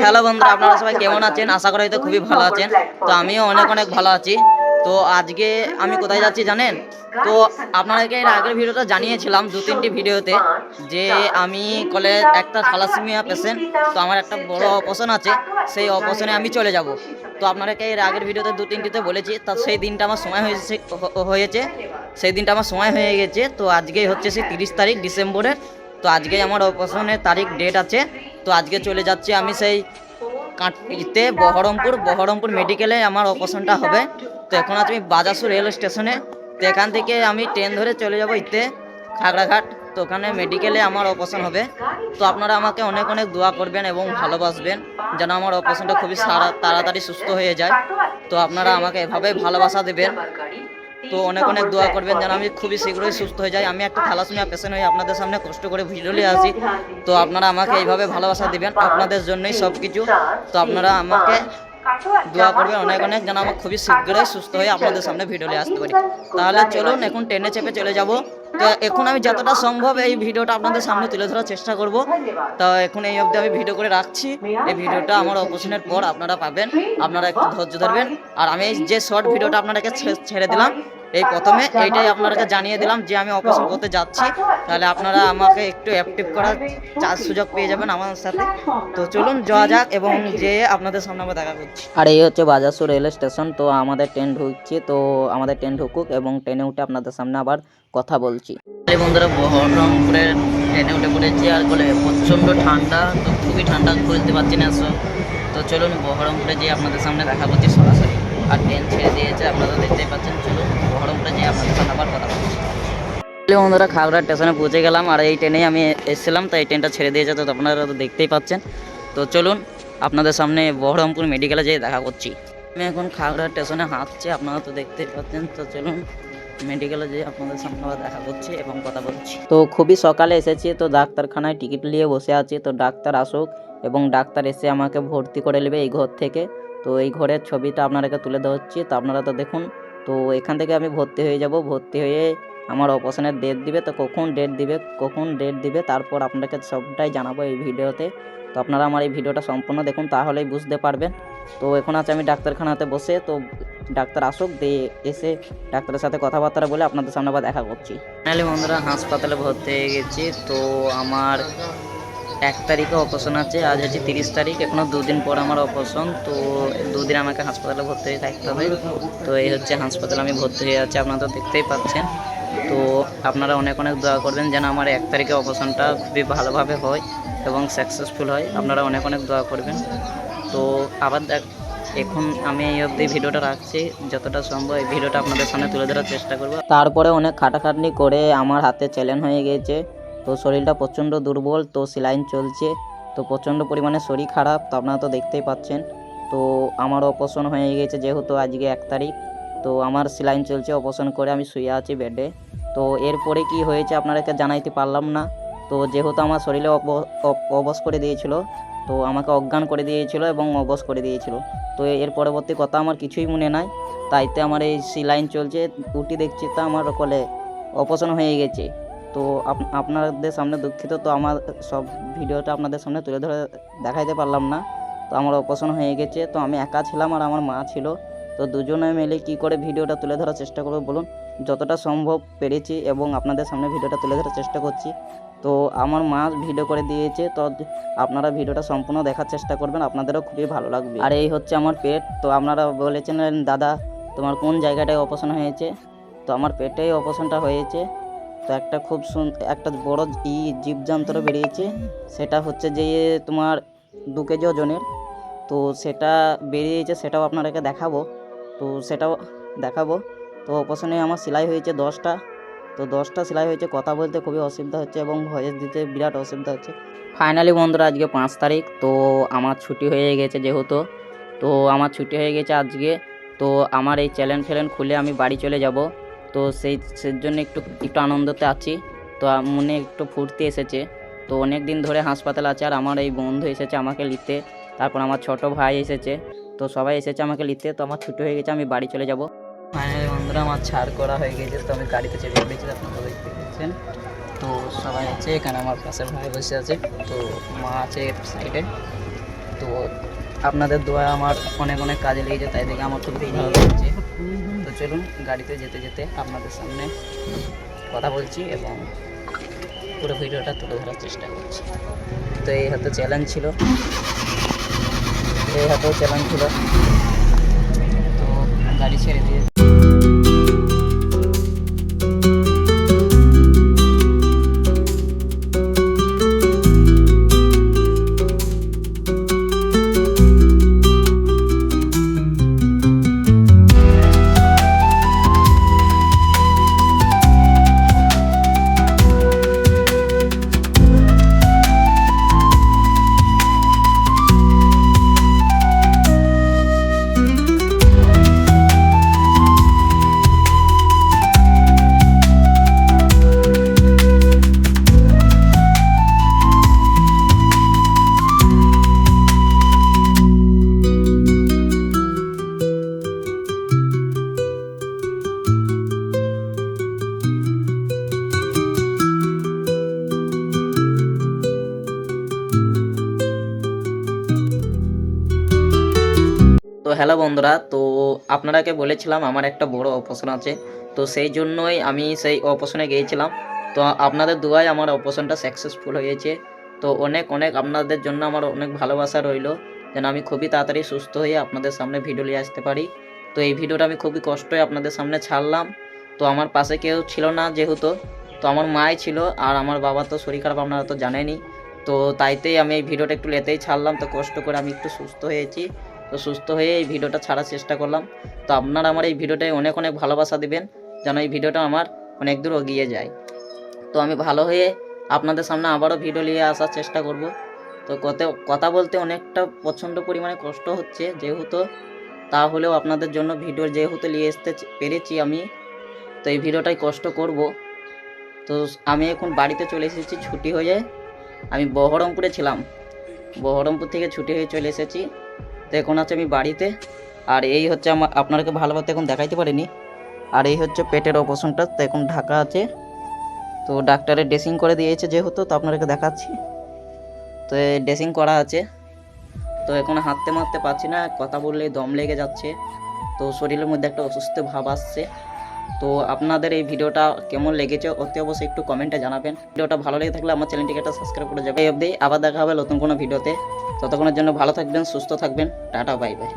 Hello বন্ধুরা, আপনারা সবাই কেমন আছেন? আশা করি হয়তো খুবই ভালো আছেন। তো আমিও অনেক অনেক ভালো আছি। তো আজকে আমি কোথায় যাচ্ছি জানেন? তো আপনাদেরকে এর আগের ভিডিওটা জানিয়েছিলাম দু তিনটি ভিডিওতে যে আমি কলেজ একটা থ্যালাসেমিয়া পেশেন্ট তো আমার একটা বড় অপারেশন আছে, সেই অপারেশনে আমি চলে যাব। তো আপনাদেরকে এর আগের ভিডিওতে দু তিনটিতে বলেছি, তা সেই দিনটা আমার সময় হয়েছে হয়েছে। সেই দিনটা আমার সময় হয়ে গেছে, তো আজকেই হচ্ছে সেই তিরিশ তারিখ ডিসেম্বরের, তো আজকে আমার অপারেশনের তারিখ ডেট আছে। তো আজকে চলে যাচ্ছি আমি সেই কাঁটিতে বহরমপুর বহরমপুর মেডিকেলে আমার অপারেশনটা হবে। তো এখন আছি আমি বাজাসুর রেল স্টেশনে। তো এখান থেকে আমি ট্রেন ধরে চলে যাব ইতে, খাগড়াঘাট। তো ওখানে মেডিকেলে আমার অপারেশন হবে। তো আপনারা আমাকে অনেক অনেক দোয়া করবেন এবং ভালোবাসবেন, যেন আমার অপারেশনটা খুবই সারা- তাড়াতাড়ি সুস্থ হয়ে যায়। তো আপনারা আমাকে এভাবে ভালোবাসা দেবেন। তো অনেক অনেক দোয়া করবেন যেন আমি খুবই শীঘ্রই সুস্থ হয়ে যাই। আমি একটা থ্যালাসেমিয়া পেশেন্ট হয়ে আপনাদের সামনে কষ্ট করে ভিডিও নিয়ে আসি। তো আপনারা আমাকে এইভাবে ভালোবাসা দিবেন। আপনাদের জন্যই সব কিছু তো আপনারা আমাকে দোয়া করবেন অনেক অনেক যেন আমার খুবই শীঘ্রই সুস্থ হয়ে আপনাদের সামনে ভিডিও নিয়ে আসতে পারি। তাহলে চলুন এখন ট্রেনে চেপে চলে যাব। তো এখন আমি যতটা সম্ভব এই ভিডিওটা আপনাদের সামনে তুলে ধরার চেষ্টা করব। তো এখন এই অবধি আমি ভিডিও করে রাখছি। এই ভিডিওটা আমার অপারেশনের পর আপনারা পাবেন। আপনারা একটু ধৈর্য ধরবেন। আর আমি যে শর্ট ভিডিওটা আপনাদেরকে ছেড়ে দিলাম এই প্রথমে এইটাই আপনাদেরকে জানিয়ে দিলাম যে আমি অপারেশন করতে যাচ্ছি। তাহলে আপনারা আমাকে একটু অ্যাক্টিভ করার চার সুযোগ পেয়ে যাবেন আমার সাথে। তো চলুন যাওয়া যাক এবং যে আপনাদের সামনে আমরা দেখা করছি। আর এই হচ্ছে বাজাসুর রেল স্টেশন তো আমাদের ট্রেন ঢুকছে তো আমাদের ট্রেন ঢুকুক এবং ট্রেনে উঠে আপনাদের সামনে আবার কথা বলছি। এই বন্ধুরা বহরমপুরের ট্রেনে উঠে পড়েছি আর বলে প্রচণ্ড ঠান্ডা তো খুবই ঠান্ডা খুলতে পারছি না তো চলুন বহরমপুরে যেয়ে আপনাদের সামনে দেখা করছি সরাসরি। আর ট্রেন ছেড়ে দিয়েছে, আপনারা দেখতেই পাচ্ছেন, চলুন বহরমপুরে যেয়ে আপনাদের সামনে আবার কথা বলছি। বন্ধুরা খাগড়া স্টেশনে পৌঁছে গেলাম, আর এই ট্রেনেই আমি এসেছিলাম, তাই ট্রেনটা ছেড়ে দিয়েছে, তো আপনারা তো দেখতেই পাচ্ছেন। তো চলুন, আপনাদের সামনে বহরমপুর মেডিকেলে যেয়ে দেখা করছি। আমি এখন খাগড়া স্টেশনে হাঁটছি, আপনারা তো দেখতেই পাচ্ছেন, তো চলুন মেডিকেলে যেয়ে আপনাদের সামনে দেখা করছি এবং কথা বলছি। তো খুবই সকালে এসেছি, তো ডাক্তারখানায় টিকিট নিয়ে বসে আছি, তো ডাক্তার আসুক এবং ডাক্তার এসে আমাকে ভর্তি করে নেবে এই ঘর থেকে। তো এই ঘরের ছবিটা আপনাদেরকে তুলে দেওয়া হচ্ছে। তো আপনারা তো দেখুন, তো এখান থেকে আমি ভর্তি হয়ে যাব। ভর্তি হয়ে আমার অপারেশনের ডেট দিবে, তো কখন ডেট দিবে, কখন ডেট দিবে, তারপর আপনাকে সবটাই জানাব এই ভিডিওতে। তো আপনারা আমার এই ভিডিওটা সম্পূর্ণ দেখুন, তাহলেই বুঝতে পারবেন। তো এখন আছে আমি ডাক্তারখানাতে বসে, তো ডাক্তার আসুক, দিয়ে এসে ডাক্তারের সাথে কথাবার্তা বলে আপনাদের সামনে আবার দেখা করছি। ফাইনালি বন্ধুরা, হাসপাতালে ভর্তি হয়ে গেছি। তো আমার এক তারিখে অপারেশন আছে, আজ হচ্ছে তিরিশ তারিখ, এখনও দুদিন পর আমার অপারেশন, তো দুদিন আমাকে হাসপাতালে ভর্তি হয়ে থাকতে হবে। তো এই হচ্ছে হাসপাতালে আমি ভর্তি হয়ে আছি, আপনারা তো দেখতেই পাচ্ছেন। তো আপনারা অনেক অনেক দোয়া করবেন যেন আমার এক তারিখে অপারেশনটা খুবই ভালোভাবে হয় এবং সাকসেসফুল হয়, আপনারা অনেক অনেক দোয়া করবেন। তো আবার দেখ, এখন আমি এই অবধি ভিডিওটা রাখছি, যতটা সম্ভব এই ভিডিওটা আপনাদের সামনে তুলে ধরার চেষ্টা করব। তারপরে অনেক খাটাখাটনি করে আমার হাতে চ্যালেঞ্জ হয়ে গিয়েছে তো শরীরটা প্রচণ্ড দুর্বল, তো সেলাইন চলছে। তো প্রচণ্ড পরিমাণে শরীর খারাপ, তো আপনারা তো দেখতেই পাচ্ছেন। তো আমার অপারেশন হয়ে গেছে যেহেতু আজকে এক তারিখ। তো আমার সেলাইন চলছে অপারেশন করে আমি শুয়ে আছি বেডে তো এরপরে কি হয়েছে আপনাদেরকে জানাইতে পারলাম না। তো যেহেতু আমার শরীরে অব- অব- অবশ করে দিয়েছিল, তো আমাকে অজ্ঞান করে দিয়েছিল এবং অবশ করে দিয়েছিল। তো এর পরবর্তী কথা আমার কিছুই মনে নাই। তাইতে আমার এই সিলাইন চলছে, উটি দেখছি তো আমার কলে অপারেশন হয়ে গেছে। তো আপনাদের সামনে দুঃখিত। তো আমার সব ভিডিওটা আপনাদের সামনে তুলে ধরে দেখাইতে পারলাম না। তো আমার অপারেশন হয়ে গেছে। তো আমি একা ছিলাম আর আমার মা ছিল। তো দুজনে মিলে কি করে ভিডিওটা তুলে ধরার চেষ্টা করব বলুন? যতটা সম্ভব পেরেছি এবং আপনাদের সামনে ভিডিওটা তুলে ধরার চেষ্টা করছি। তো আমার মা ভিডিও করে দিয়েছে। তো আপনারা ভিডিওটা সম্পূর্ণ দেখার চেষ্টা করবেন। আপনাদেরও খুবই ভালো লাগবে। আর এই হচ্ছে আমার পেট। তো আপনারা বলেছিলেন, দাদা, তোমার কোন জায়গাটায় অপারেশন হয়েছে? তো আমার পেটেই অপারেশনটা হয়েছে। তো একটা খুব সুন, একটা বড় ই জীবযন্ত্র বেরিয়েছে। সেটা হচ্ছে যে তোমার দু কেজি ওজনের। তো সেটা বেরিয়েছে, সেটাও আপনাদেরকে দেখাবো। তো সেটাও দেখাবো। তো অপারেশনে আমার সেলাই হয়েছে দশটা। তো দশটা সেলাই হয়েছে, কথা বলতে খুবই অসুবিধা হচ্ছে এবং ভয়েস দিতে বিরাট অসুবিধা হচ্ছে। ফাইনালি বন্ধুরা, আজকে পাঁচ তারিখ। তো আমার ছুটি হয়ে গেছে যেহেতু। তো আমার ছুটি হয়ে গেছে আজকে। তো আমার এই চ্যালেঞ্জ ফ্যালেন খুলে আমি বাড়ি চলে যাব। তো সেই জন্য একটু একটু আনন্দতে আছি। তো মনে একটু ফুর্তি এসেছে। তো অনেক দিন ধরে হাসপাতাল আছে আর আমার এই বন্ধু এসেছে আমাকে নিতে তারপর আমার ছোট ভাই এসেছে। তো সবাই এসেছে আমাকে নিতে তো আমার ছুটি হয়ে গেছে, আমি বাড়ি চলে যাব। ফাইনালি বন্ধুরা, আমার ছাড় করা হয়ে গেছে। তো আমি গাড়িতে চেপে পড়েছি আপনারা দেখতে পাচ্ছেন। তো সবাই আছে, এখানে আমার পাশে ভাই বসে আছে। তো মা আছে সাইডে। তো আপনাদের দোয়া আমার অনেক অনেক কাজে লেগেছে, তাই দেখে আমার খুবই ভালো লাগছে। তো চলুন গাড়িতে যেতে যেতে আপনাদের সামনে কথা বলছি এবং পুরো ভিডিওটা তুলে ধরার চেষ্টা করছি। তো এই হয়তো চ্যালেঞ্জ ছিল। এই হয়তো চ্যালেঞ্জ ছিল। তো গাড়ি ছেড়ে দিয়ে হ্যালো বন্ধুরা, তো আপনারাকে বলেছিলাম আমার একটা বড় অপারেশন আছে, তো সেই জন্যই আমি সেই অপারেশনে গিয়েছিলাম। তো আপনাদের দুয়ায় আমার অপারেশনটা সাকসেসফুল হয়েছে। তো অনেক অনেক আপনাদের জন্য আমার অনেক ভালোবাসা রইল। যেন আমি খুবই তাড়াতাড়ি সুস্থ হয়ে আপনাদের সামনে ভিডিও নিয়ে আসতে পারি। তো এই ভিডিওটা আমি খুবই কষ্টই আপনাদের সামনে ছাড়লাম। তো আমার পাশে কেউ ছিল না যেহেতু, তো আমার মাই ছিল আর আমার বাবা তো শরীর খারাপ আপনারা তো জানেনি তো তাইতেই আমি এই ভিডিওটা একটু লেতেই ছাড়লাম। তো কষ্ট করে আমি একটু সুস্থ হয়েছি। তো সুস্থ হয়ে এই ভিডিওটা ছাড়ার চেষ্টা করলাম। তো আপনারা আমার এই ভিডিওটায় অনেক অনেক ভালোবাসা দিবেন, যেন এই ভিডিওটা আমার অনেক দূর এগিয়ে যায়। তো আমি ভালো হয়ে আপনাদের সামনে আবারও ভিডিও নিয়ে আসার চেষ্টা করব। তো কত, কথা বলতে অনেকটা প্রচণ্ড পরিমাণে কষ্ট হচ্ছে যেহেতু, তাহলেও আপনাদের জন্য ভিডিও যেহেতু নিয়ে আসতে পেরেছি আমি, তো এই ভিডিওটাই কষ্ট করব। তো আমি এখন বাড়িতে চলে এসেছি ছুটি হয়ে, আমি বহরমপুরে ছিলাম। বহরমপুর থেকে ছুটি হয়ে চলে এসেছি। তো এখন আছে আমি বাড়িতে, আর এই হচ্ছে আমার আপনাকে ভালোভাবে এখন দেখাইতে পারিনি। আর এই হচ্ছে পেটের অপারেশনটা তো এখন ঢাকা আছে। তো ডাক্তারের ড্রেসিং করে দিয়েছে যেহেতু, তো আপনাদেরকে দেখাচ্ছি। তো ড্রেসিং করা আছে। তো এখন হাঁটতে মারতে পারছি না, কথা বললে দম লেগে যাচ্ছে। তো শরীরের মধ্যে একটা অসুস্থ ভাব আসছে। তো আপনাদের এই ভিডিওটা কেমন লেগেছে, অতি অবশ্যই একটু কমেন্টে জানাবেন। ভিডিওটা ভালো লেগে থাকলে আমার চ্যানেলটিকে একটা সাবস্ক্রাইব করে যাবে এই অবধি আবার দেখা হবে নতুন কোনো ভিডিওতে। ততক্ষণের জন্য ভালো থাকবেন সুস্থ থাকবেন টাটা বাই বাই।